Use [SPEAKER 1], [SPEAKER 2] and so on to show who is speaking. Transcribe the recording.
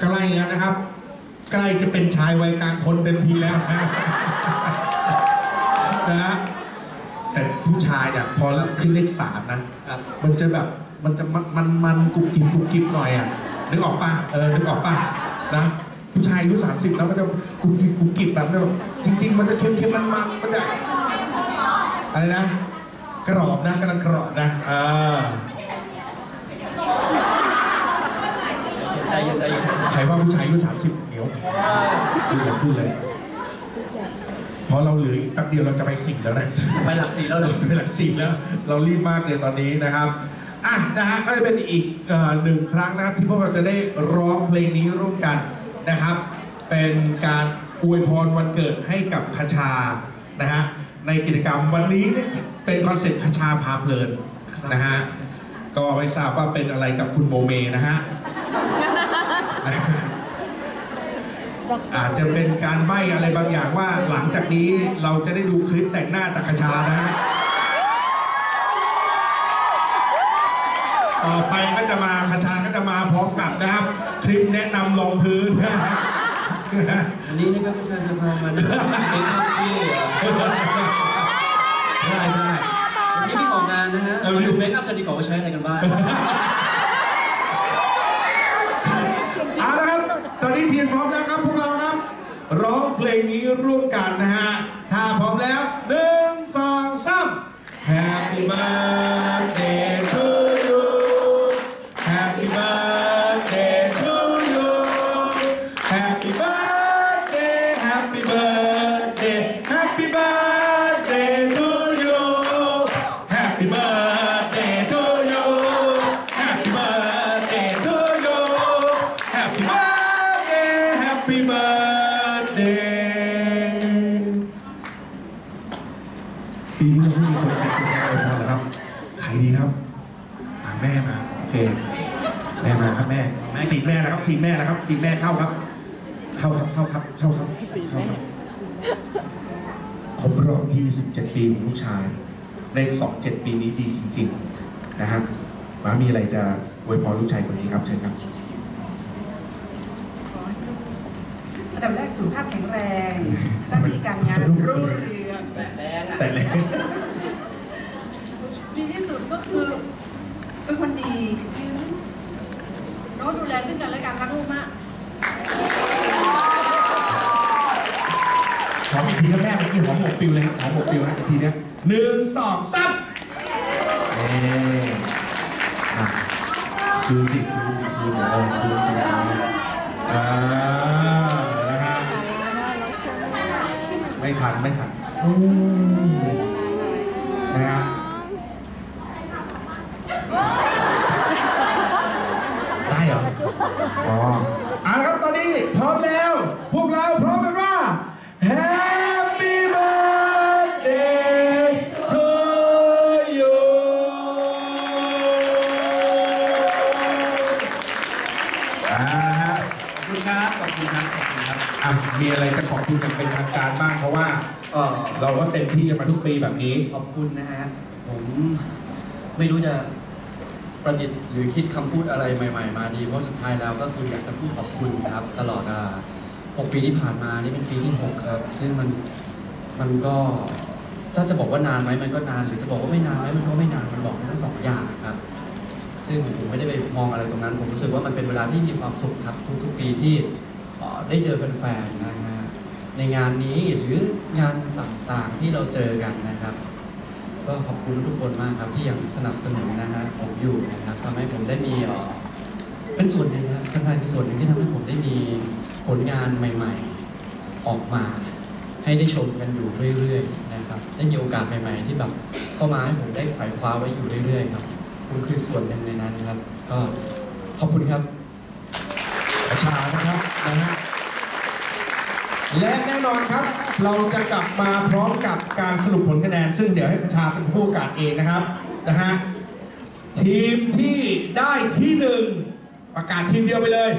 [SPEAKER 1] ใกล้แล้วนะครับ ใกล้จะเป็นชายวัยกลางคนเต็มทีแล้วนะนะฮะแต่ผู้ชายเนี่ยพอขึ้นเลขสามนะ
[SPEAKER 2] ครับ
[SPEAKER 1] มันจะแบบมันจะมันมันมันกุบกิบกุบกิบหน่อยอะนึกออกป่ะเออนึกออกป่ะนะผู้ชายอายุสามสิบแล้วมันจะกุบกิบกุบกิบแบบนั้นแบบจริง ๆ มันจะเค็มเค็มมันมันมันจะอะไรนะกรอบนะกำลังกรอบนะเออ
[SPEAKER 2] ใจเย็น ใจเย็น
[SPEAKER 1] ใครว่าผู้ชายอายุสามสิบเหนียวขึ้นเลยขึ้นเลยเพราะเราเหลืออีกแป๊บเดียวเราจะไปสิ่งแล้วนะ
[SPEAKER 2] จะไปหลักสี่แล้วเลย
[SPEAKER 1] จะเป็นหลักสี่แล้ว เรารีบมากเลยตอนนี้นะครับอะนะฮะก็จะเป็นอีกเอ่อหนึ่งครั้งนะครับที่พวกเราจะได้ร้องเพลงนี้ร่วมกันนะครับ เป็นการอวยพรวันเกิดให้กับคชานะฮะในกิจกรรมวันนี้เนี่ยเป็นคอนเซ็ปต์คชาพาเพลินนะฮะก็ไม่ทราบว่าเป็นอะไรกับคุณโมเมนะฮะ อาจจะเป็นการใบ้อะไรบางอย่างว่าหลังจากนี้เราจะได้ดูคลิปแต่งหน้าจากคชานะฮะต่อไปก็จะมาคชาก็จะมาพร้อมกับนะครับ คลิปแนะนำรองพื้นนะฮะ
[SPEAKER 2] วันนี้นะครับประชาชนพามันเช็คอัพที่
[SPEAKER 1] ได้ได้
[SPEAKER 2] วันนี้พี่ของงานนะฮะ
[SPEAKER 1] เออ
[SPEAKER 2] มาดูเมคอัพกันดีกว่าว่าใช้อะไรกันบ้าง
[SPEAKER 1] เอาละครับ ตอนนี้ทีมพร้อมแล้วครับพวกเราครับ ร้องเพลงนี้ร่วมกันนะฮะ ถ้าพร้อมแล้วหนึ่งสองสาม Happy birthday ปีนี้เราไม่มีคนเป็นตัวแทนอวยพรเหรอครับ ใครดีครับอ่าแม่มาโอเคแม่มาครับแม่
[SPEAKER 2] แม่
[SPEAKER 1] สีแม่นะครับสีแม่นะครับสีแม่เข้าครับ เข้าครับเข้าครับเข้าครับเข้าครับครบรอบ27 ปีของลูกชายเลข27 ปีนี้ดีจริง ๆ นะฮะมามีอะไรจะอวยพรลูกชายคนนี้ครับเชิญครับ
[SPEAKER 3] อันดับแรกสุขภาพแข็งแรงหน้าที่การงานรุ่งเรือง
[SPEAKER 2] แตะแรงอะ
[SPEAKER 1] แต่เลย
[SPEAKER 3] ดีที่สุดก็คือ เป็นคนดีโน้ตดูแลซึ่งกันและกันรักลูกมาก
[SPEAKER 1] ขออีกทีนะแม่เมื่อกี้หอมหมกปิวเลยครับหอมหมกปิวนะอีกทีเนี้ยหนึ่งสองสามเอ๊อะคืนสิคืนสิคืนเออคืนสิอ่านะฮะไม่ทันไม่ทัน อืมนะฮะได้เหรอ อ๋อเอาละครับตอนนี้พร้อมแล้วพว อะมีอะไรจะขอบคุณกันเป็นทางการบ้างเพราะว่า
[SPEAKER 2] เออ
[SPEAKER 1] เราก็เต็มที่กันมาทุกปีแบบนี้
[SPEAKER 2] ขอบคุณนะฮะ ผมไม่รู้จะประดิษฐ์หรือคิดคำพูดอะไรใหม่ ๆ มาดีเพราะสุดท้ายแล้วก็คืออยากจะพูดขอบคุณครับ ตลอดอ่า6ปีที่ผ่านมานี่เป็นปีที่ 6 ครับ ซึ่งมันมันก็ถ้าจะบอกว่านานไหมมันก็นาน หรือจะบอกว่าไม่นานไหมมันก็ไม่นานมันบอกได้ทั้งสองอย่างครับ ซึ่งผมไม่ได้ไปมองอะไรตรงนั้น ผมรู้สึกว่ามันเป็นเวลาที่มีความสุขครับ ทุกๆปีที่ ได้เจอแฟนๆนะฮะในงานนี้หรืองานต่างๆที่เราเจอกันนะครับ ก็ขอบคุณทุกคนมากครับที่ยังสนับสนุนนะฮะผมอยู่นะครับทำให้ผมได้มีเป็นส่วนหนึ่งนะครับแฟนๆเป็นส่วนหนึ่งที่ทำให้ผมได้มีผลงานใหม่ ๆออกมา ให้ได้ชมกันอยู่เรื่อยๆนะครับได้มีโอกาสใหม่ ๆ ที่แบบเข้ามาให้ผมได้ไขว่คว้าไว้อยู่เรื่อยๆครับคุณคือส่วนหนึ่งในนั้นครับ ก็ขอบคุณครับ
[SPEAKER 1] ประชานะครับนะฮะ และแน่นอนครับ เราจะกลับมาพร้อมกับการสรุปผลคะแนน ซึ่งเดี๋ยวให้คชาเป็นผู้ประกาศเองนะครับนะฮะทีมที่ได้ที่หนึ่งประกาศทีมเดียวไปเลย